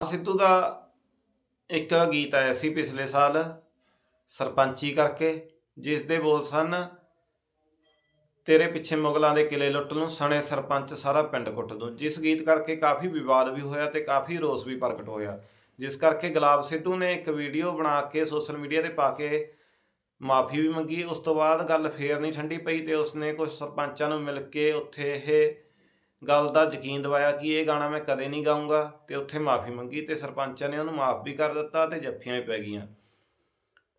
ਸਿੱਧੂ ਦਾ ਇੱਕ ਗੀਤ ਆਇਆ ਸੀ ਪਿਛਲੇ ਸਾਲ, ਸਰਪੰਚੀ ਕਰਕੇ ਜਿਸ ਦੇ ਬੋਲ ਸਨ, ਤੇਰੇ ਪਿੱਛੇ ਮੁਗਲਾਂ ਦੇ ਕਿਲੇ ਲੁੱਟ ਨੂੰ ਸਣੇ ਸਰਪੰਚ ਸਾਰਾ ਪਿੰਡ ਕੁੱਟ ਦੂੰ। ਜਿਸ ਗੀਤ ਕਰਕੇ ਕਾਫੀ ਵਿਵਾਦ ਵੀ ਹੋਇਆ ਤੇ ਕਾਫੀ ਰੋਸ ਵੀ ਪ੍ਰਗਟ ਹੋਇਆ। ਜਿਸ ਕਰਕੇ ਗੁਲਾਬ ਸਿੱਧੂ ਨੇ ਇੱਕ ਵੀਡੀਓ ਬਣਾ ਕੇ ਸੋਸ਼ਲ ਮੀਡੀਆ ਤੇ ਪਾ ਕੇ ਮਾਫੀ ਵੀ ਮੰਗੀ। ਉਸ ਤੋਂ ਬਾਅਦ ਗੱਲ ਫੇਰ ਨਹੀਂ ਠੰਡੀ ਪਈ ਤੇ ਉਸਨੇ ਕੁਝ ਸਰਪੰਚਾਂ ਨੂੰ ਮਿਲ ਕੇ ਉੱਥੇ ਇਹ ਗੱਲ ਦਾ ਯਕੀਨ ਦਿਵਾਇਆ ਕਿ ਇਹ ਗਾਣਾ ਮੈਂ ਕਦੇ ਨਹੀਂ ਗਾਉਂਗਾ ਤੇ ਉੱਥੇ ਮਾਫੀ ਮੰਗੀ ਤੇ ਸਰਪੰਚਾਂ ਨੇ ਉਹਨੂੰ ਮਾਫ ਵੀ ਕਰ ਦਿੱਤਾ ਤੇ ਜੱਫੀਆਂ ਵੀ ਪੈ ਗਈਆਂ।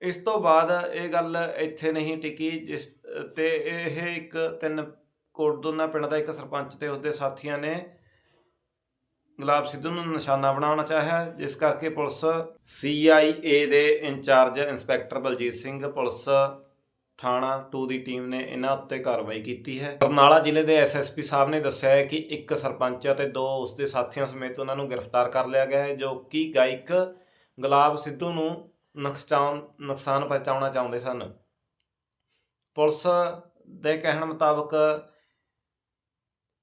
ਇਸ ਤੋਂ ਬਾਅਦ ਇਹ ਗੱਲ ਇੱਥੇ ਨਹੀਂ ਟਿਕੀ ਜਿਸ ਤੇ ਇਹ ਇੱਕ ਤਿੰਨ ਕੋਟਦੋਨਾ ਪਿੰਡ ਦਾ ਇੱਕ ਸਰਪੰਚ ਤੇ ਉਸਦੇ ਸਾਥੀਆਂ ਨੇ ਗੁਲਾਬ ਸਿੱਧੂ ਨੂੰ ਨਿਸ਼ਾਨਾ ਬਣਾਉਣਾ ਚਾਹਿਆ, ਜਿਸ ਕਰਕੇ ਪੁਲਿਸ CIA ਦੇ incharge inspector Baljit Singh, police ਥਾਣਾ 2 ਦੀ ਟੀਮ ਨੇ ਇਹਨਾਂ ਉੱਤੇ ਕਾਰਵਾਈ ਕੀਤੀ ਹੈ। ਬਰਨਾਲਾ ਜ਼ਿਲ੍ਹੇ ਦੇ ਐਸਐਸਪੀ ਸਾਹਿਬ ਨੇ ਦੱਸਿਆ ਹੈ ਕਿ ਇੱਕ ਸਰਪੰਚ ਅਤੇ ਦੋ ਉਸ ਦੇ ਸਾਥੀਆਂ ਸਮੇਤ ਉਹਨਾਂ ਨੂੰ ਗ੍ਰਿਫਤਾਰ ਕਰ ਲਿਆ ਗਿਆ ਹੈ, ਜੋ ਕਿ ਗਾਇਕ ਗੁਲਾਬ ਸਿੱਧੂ ਨੂੰ ਨੁਕਸਾਨ ਨੁਕਸਾਨ ਪਹੁੰਚਾਉਣਾ ਚਾਹੁੰਦੇ ਸਨ। ਪੁਲਿਸ ਦੇ ਕਹਿਣ ਮੁਤਾਬਕ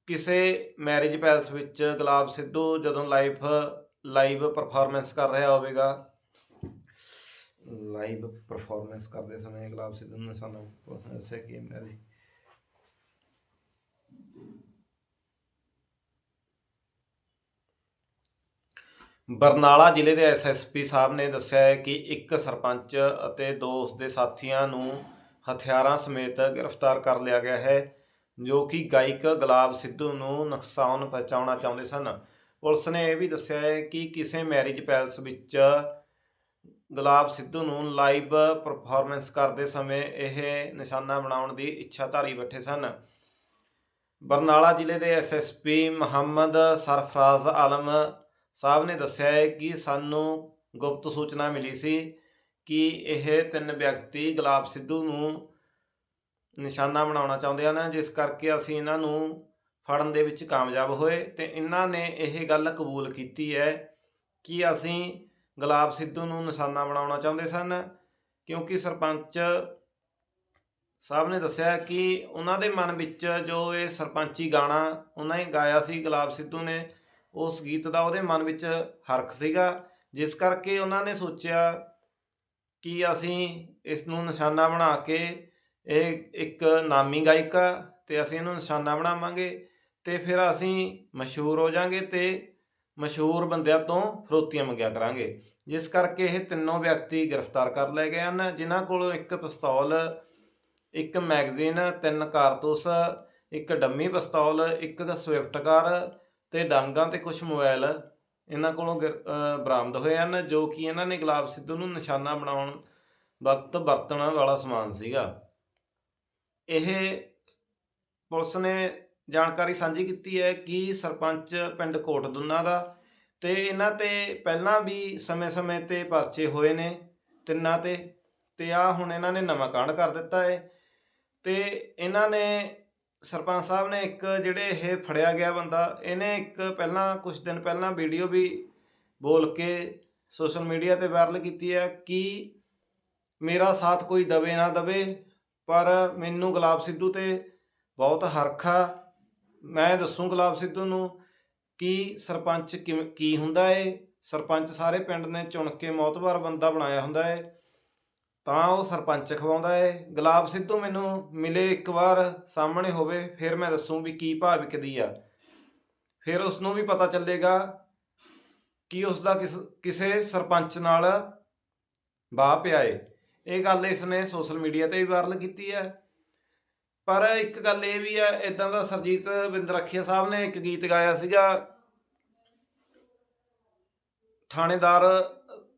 ਕਿਸੇ ਮੈਰਿਜ ਪੈਲਸ ਵਿੱਚ ਗੁਲਾਬ ਸਿੱਧੂ ਜਦੋਂ ਲਾਈਵ ਲਾਈਵ ਪਰਫਾਰਮੈਂਸ ਕਰ ਰਿਹਾ ਹੋਵੇਗਾ ਲਾਈਵ ਪਰਫਾਰਮੈਂਸ ਕਰਦੇ ਸਮੇਂ ਗੁਲਾਬ ਸਿੱਧੂ ਨੇ ਸਾਨੂੰ ਦੱਸਿਆ ਕਿ ਮੈਰਿਜ ਬਰਨਾਲਾ ਜ਼ਿਲ੍ਹੇ ਦੇ ਐਸਐਸਪੀ ਸਾਹਿਬ ਨੇ ਦੱਸਿਆ ਹੈ ਕਿ ਇੱਕ ਸਰਪੰਚ ਅਤੇ ਦੋ ਉਸਦੇ ਸਾਥੀਆਂ ਨੂੰ ਹਥਿਆਰਾਂ ਸਮੇਤ ਗ੍ਰਿਫਤਾਰ ਕਰ ਲਿਆ ਗਿਆ ਹੈ, ਜੋ ਕਿ ਗਾਇਕ ਗੁਲਾਬ ਸਿੱਧੂ ਨੂੰ ਨੁਕਸਾਨ ਪਹੁੰਚਾਉਣਾ ਚਾਹੁੰਦੇ ਸਨ। ਪੁਲਿਸ ਨੇ ਇਹ ਵੀ ਦੱਸਿਆ ਹੈ ਕਿ ਕਿਸੇ ਮੈਰਿਜ ਪੈਲਸ ਵਿੱਚ ਗੁਲਾਬ ਸਿੱਧੂ ਨੂੰ ਲਾਈਵ ਪਰਫਾਰਮੈਂਸ ਕਰਦੇ ਸਮੇਂ ਇਹ ਨਿਸ਼ਾਨਾ ਬਣਾਉਣ ਦੀ ਇੱਛਾ ਧਾਰੀ ਬੈਠੇ ਸਨ। ਬਰਨਾਲਾ ਜ਼ਿਲ੍ਹੇ ਦੇ ਐਸਐਸਪੀ ਮੁਹੰਮਦ ਸਰਫਰਾਜ਼ ਆਲਮ ਸਾਹਿਬ ਨੇ ਦੱਸਿਆ ਹੈ ਕਿ ਸਾਨੂੰ ਗੁਪਤ ਸੂਚਨਾ ਮਿਲੀ ਸੀ ਕਿ ਇਹ ਤਿੰਨ ਵਿਅਕਤੀ ਗੁਲਾਬ ਸਿੱਧੂ ਨੂੰ ਨਿਸ਼ਾਨਾ ਬਣਾਉਣਾ ਚਾਹੁੰਦੇ ਹਨ, ਜਿਸ ਕਰਕੇ ਅਸੀਂ ਇਹਨਾਂ ਨੂੰ ਫੜਨ ਦੇ ਵਿੱਚ ਕਾਮਯਾਬ ਹੋਏ ਤੇ ਇਹਨਾਂ ਨੇ ਇਹ ਗੱਲ ਕਬੂਲ ਕੀਤੀ ਹੈ ਕਿ ਅਸੀਂ ਗੁਲਾਬ ਸਿੱਧੂ ਨੂੰ ਨਿਸ਼ਾਨਾ ਬਣਾਉਣਾ ਚਾਹੁੰਦੇ ਸਨ, ਕਿਉਂਕਿ ਸਰਪੰਚ ਸਾਹਿਬ ਨੇ ਦੱਸਿਆ ਕਿ ਉਹਨਾਂ ਦੇ ਮਨ ਵਿੱਚ ਜੋ ਇਹ ਸਰਪੰਚੀ ਗਾਣਾ ਉਹਨਾਂ ਨੇ ਗਾਇਆ ਸੀ ਗੁਲਾਬ ਸਿੱਧੂ ਨੇ, ਉਸ ਗੀਤ ਦਾ ਉਹਦੇ ਮਨ ਵਿੱਚ ਹਰਖ ਸੀਗਾ, ਜਿਸ ਕਰਕੇ ਉਹਨਾਂ ਨੇ ਸੋਚਿਆ ਕਿ ਅਸੀਂ ਇਸ ਨੂੰ ਨਿਸ਼ਾਨਾ ਬਣਾ ਕੇ ਇਹ ਇੱਕ ਨਾਮੀ ਗਾਇਕਾ ਆ ਤੇ ਅਸੀਂ ਇਹਨੂੰ ਨਿਸ਼ਾਨਾ ਬਣਾਵਾਂਗੇ ਤੇ ਫਿਰ ਅਸੀਂ ਮਸ਼ਹੂਰ ਹੋ ਜਾਾਂਗੇ ਤੇ ਮਸ਼ਹੂਰ ਬੰਦਿਆਂ ਤੋਂ ਫਰੋਤੀਆਂ ਮੰਗਿਆ ਕਰਾਂਗੇ। ਜਿਸ ਕਰਕੇ ਇਹ ਤਿੰਨੋਂ ਵਿਅਕਤੀ ਗ੍ਰਿਫਤਾਰ ਕਰ ਲਏ ਗਏ ਹਨ। ਜਿਨ੍ਹਾਂ ਕੋਲੋਂ ਇੱਕ ਪਿਸਤੌਲ, ਇੱਕ ਮੈਗਜ਼ੀਨ, ਤਿੰਨ ਕਾਰਤੂਸ, ਇੱਕ ਡੰਮੀ ਪਿਸਤੌਲ, ਇੱਕ ਸਵਿਫਟ ਕਾਰ ਤੇ ਡਾਂਗਾਂ ਤੇ ਕੁਝ ਮੋਬਾਈਲ ਇਹਨਾਂ ਕੋਲੋਂ ਗਿਰ- ਬਰਾਮਦ ਹੋਏ ਹਨ, ਜੋ ਕਿ ਇਹਨਾਂ ਨੇ ਗੁਲਾਬ ਸਿੱਧੂ ਨੂੰ ਨਿਸ਼ਾਨਾ ਬਣਾਉਣ ਵਕਤ ਵਰਤਣ ਵਾਲਾ ਸਮਾਨ ਸੀਗਾ। ਇਹ ਪੁਲਿਸ ਨੇ ਜਾਣਕਾਰੀ ਸਾਂਝੀ ਕੀਤੀ ਹੈ ਕਿ ਸਰਪੰਚ ਪਿੰਡ ਕੋਟਦੁੰਨਾ ਦਾ ਤੇ ਇਹਨਾਂ ਤੇ ਪਹਿਲਾਂ ਵੀ ਸਮੇਂ-ਸਮੇਂ ਤੇ ਪਰਚੇ ਹੋਏ ਨੇ ਤਿੰਨਾਂ ਤੇ ਤੇ ਆ ਹੁਣ ਇਹਨਾਂ ਨੇ ਨਵਾਂ ਕਾਂਡ ਕਰ ਦਿੱਤਾ ਹੈ। ਤੇ ਇਹਨਾਂ ਨੇ ਸਰਪੰਚ ਸਾਹਿਬ ਨੇ ਇੱਕ ਜਿਹੜੇ ਇਹ ਫੜਿਆ ਗਿਆ ਬੰਦਾ, ਇਹਨੇ ਇੱਕ ਪਹਿਲਾਂ ਕੁਝ ਦਿਨ ਪਹਿਲਾਂ ਵੀਡੀਓ ਵੀ ਬੋਲ ਕੇ ਸੋਸ਼ਲ ਮੀਡੀਆ ਤੇ ਵਾਇਰਲ ਕੀਤੀ ਹੈ ਕਿ ਮੇਰਾ ਸਾਥ ਕੋਈ ਦਵੇ ਨਾ ਦਵੇ, ਪਰ ਮੈਨੂੰ ਗੁਲਾਬ ਸਿੱਧੂ ਤੇ ਬਹੁਤ ਹਰਖਾ ਮੈਂ ਦੱਸੂ ਗੁਲਾਬ ਸਿੱਧੂ ਨੂੰ ਕਿ ਸਰਪੰਚ ਕਿਵੇਂ, ਕੀ ਹੁੰਦਾ ਏ? ਸਰਪੰਚ ਸਾਰੇ ਪਿੰਡ ਨੇ ਚੁਣ ਕੇ ਮੌਤਬਾਰ ਬੰਦਾ ਬਣਾਇਆ ਹੁੰਦਾ ਏ। ਤਾਂ ਉਹ ਸਰਪੰਚ ਖਵਾਉਂਦਾ ਏ। ਗੁਲਾਬ ਸਿੱਧੂ ਮੈਨੂੰ ਮਿਲੇ ਇੱਕ ਵਾਰ, ਸਾਹਮਣੇ ਹੋਵੇ, ਫਿਰ ਮੈਂ ਦੱਸੂ ਵੀ ਕੀ ਭਾਅ ਵਿਕਦੀ ਆ। ਫਿਰ ਉਸ ਨੂੰ ਵੀ ਪਤਾ ਚੱਲੇਗਾ ਕਿ ਉਸ ਦਾ ਕਿਸ, ਕਿਸੇ ਸਰਪੰਚ ਨਾਲ ਵਾਹ ਪਿਆ ਏ। ਇਹ ਗੱਲ ਇਸ ਨੇ ਸੋਸ਼ਲ ਮੀਡੀਆ ਤੇ ਵੀ ਵਾਇਰਲ ਕੀਤੀ ਹੈ ਪਰ ਇੱਕ ਗੱਲ ਇਹ ਵੀ ਆ ਇਦਾਂ ਦਾ ਸਰਜੀਤ ਬਿੰਦਰਖੀਆ ਸਾਹਿਬ ਨੇ ਇੱਕ ਗੀਤ ਗਾਇਆ ਸੀਗਾ। ਥਾਣੇਦਾਰ,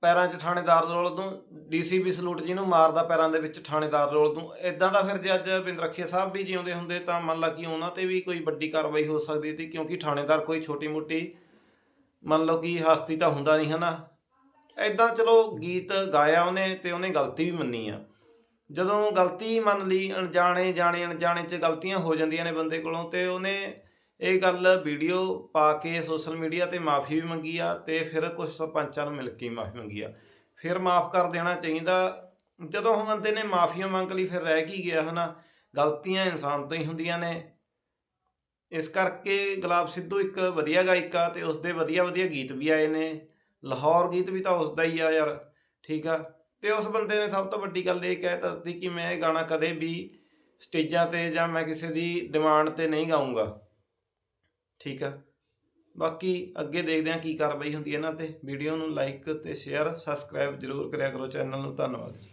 ਪੈਰਾਂ 'ਚ ਥਾਣੇਦਾਰ ਰੋਲ ਦੂੰ ਡੀਸੀਬੀ ਸਲੂਟ ਜੀ ਨੂੰ ਮਾਰਦਾ ਪੈਰਾਂ ਦੇ ਵਿੱਚ ਥਾਣੇਦਾਰ ਰੋਲ ਤੋਂ ਇਦਾਂ ਦਾ ਫਿਰ ਜੇ ਅੱਜ ਬਿੰਦਰਖੀਆ ਸਾਹਿਬ ਵੀ ਜਿਉਂਦੇ ਹੁੰਦੇ ਤਾਂ ਮੰਨ ਲਾ ਕਿ ਉਹਨਾਂ ਤੇ ਵੀ ਕੋਈ ਵੱਡੀ ਕਾਰਵਾਈ ਹੋ ਸਕਦੀ ਸੀ, ਕਿਉਂਕਿ ਥਾਣੇਦਾਰ ਕੋਈ ਛੋਟੀ ਮੋਟੀ ਮੰਨ ਲਓ ਕਿ ਹਸਤੀ ਤਾਂ ਹੁੰਦਾ ਨਹੀਂ, ਹਨਾ। ਐਦਾਂ ਚਲੋ ਗੀਤ ਗਾਇਆ ਉਹਨੇ ਤੇ ਉਹਨੇ ਗਲਤੀ ਵੀ ਮੰਨੀ ਆ। ਜਦੋਂ ਗਲਤੀ ਮੰਨ ਲਈ, ਅਣਜਾਣੇ, ਜਾਣੇ, ਅਣਜਾਣੇ 'ਚ ਗਲਤੀਆਂ ਹੋ ਜਾਂਦੀਆਂ ਨੇ ਬੰਦੇ ਕੋਲੋਂ, ਤੇ ਉਹਨੇ ਇਹ ਗੱਲ ਵੀਡੀਓ ਪਾ ਕੇ ਸੋਸ਼ਲ ਮੀਡੀਆ ਤੇ ਮਾਫੀ ਵੀ ਮੰਗੀ ਆ ਤੇ ਫਿਰ ਕੁਝ ਸਰਪੰਚਾਂ ਨੂੰ ਮਿਲ ਕੇ ਮਾਫੀ ਮੰਗੀ ਆ। ਫਿਰ ਮਾਫ ਕਰ ਦੇਣਾ ਚਾਹੀਦਾ। ਜਦੋਂ ਉਹ ਬੰਦੇ ਨੇ ਮਾਫੀਆਂ ਮੰਗ ਲਈ, ਫਿਰ ਰਹਿ ਕੀ ਗਿਆ, ਹਨਾ? ਗਲਤੀਆਂ ਇਨਸਾਨ ਤੋਂ ਹੀ ਹੁੰਦੀਆਂ ਨੇ। ਇਸ ਕਰਕੇ ਗੁਲਾਬ ਸਿੱਧੂ ਇੱਕ ਵਧੀਆ ਗਾਇਕਾ ਤੇ ਉਸਦੇ ਵਧੀਆ ਵਧੀਆ ਗੀਤ ਵੀ ਆਏ ਨੇ। ਲਾਹੌਰ ਗੀਤ ਵੀ ਤਾਂ ਉਸਦਾ ਹੀ ਆ ਯਾਰ, ਠੀਕ ਆ? ਤੇ ਉਸ ਬੰਦੇ ਨੇ ਸਭ ਤੋਂ ਵੱਡੀ ਗੱਲ ਇਹ ਕਹਿ ਤਾ ਦਿੱਤੀ ਕਿ ਮੈਂ ਇਹ ਗਾਣਾ ਕਦੇ ਵੀ ਸਟੇਜਾਂ ਤੇ ਜਾਂ ਮੈਂ ਕਿਸੇ ਦੀ ਡਿਮਾਂਡ ਤੇ ਨਹੀਂ ਗਾਊਂਗਾ। ਠੀਕ ਆ? ਬਾਕੀ ਅੱਗੇ ਦੇਖਦੇ ਹਾਂ ਕੀ ਕਾਰਵਾਈ ਹੁੰਦੀ ਹੈ ਇਹਨਾਂ ਤੇ। ਵੀਡੀਓ ਨੂੰ ਲਾਈਕ ਤੇ ਸ਼ੇਅਰ ਸਬਸਕ੍ਰਾਈਬ ਜ਼ਰੂਰ ਕਰਿਆ ਕਰੋ। ਚੈਨਲ ਨੂੰ ਧੰਨਵਾਦ ਜੀ।